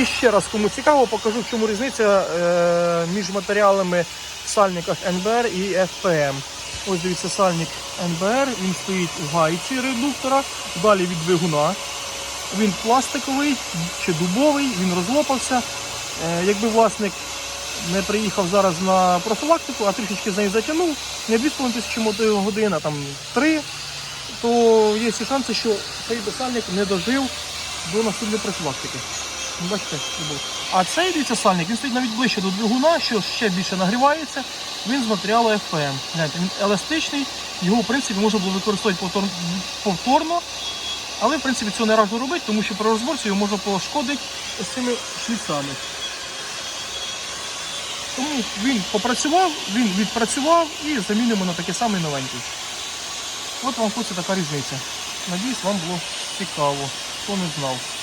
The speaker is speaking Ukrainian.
І ще раз, кому цікаво, покажу, в чому різниця е, між матеріалами в сальниках НБР і FPM. Ось дивіться, сальник НБР, він стоїть у гайці редуктора, далі від двигуна. Він пластиковий чи дубовий, він розлопався. Е, якби власник не приїхав зараз на профілактику, а трішечки з нею затягнув, не 2,5 тисячі мотогодин, а там 3, то є всі шанси, що цей бесальник не дожив до наступної профілактики. Ну. А цей дивіться він стоїть навіть ближче до двигуна, що ще більше нагрівається. Він з матеріалу FPM. Гляньте, він еластичний, його в принципі можна було використовувати повторно. Але в принципі цього не раджу робити, тому що при розборці його можна пошкодити ось цими шліцами. Тому він попрацював, він відпрацював і замінимо на такий самий новенький. От вам хлопці така різниця. Надіюсь, вам було цікаво, хто не знав.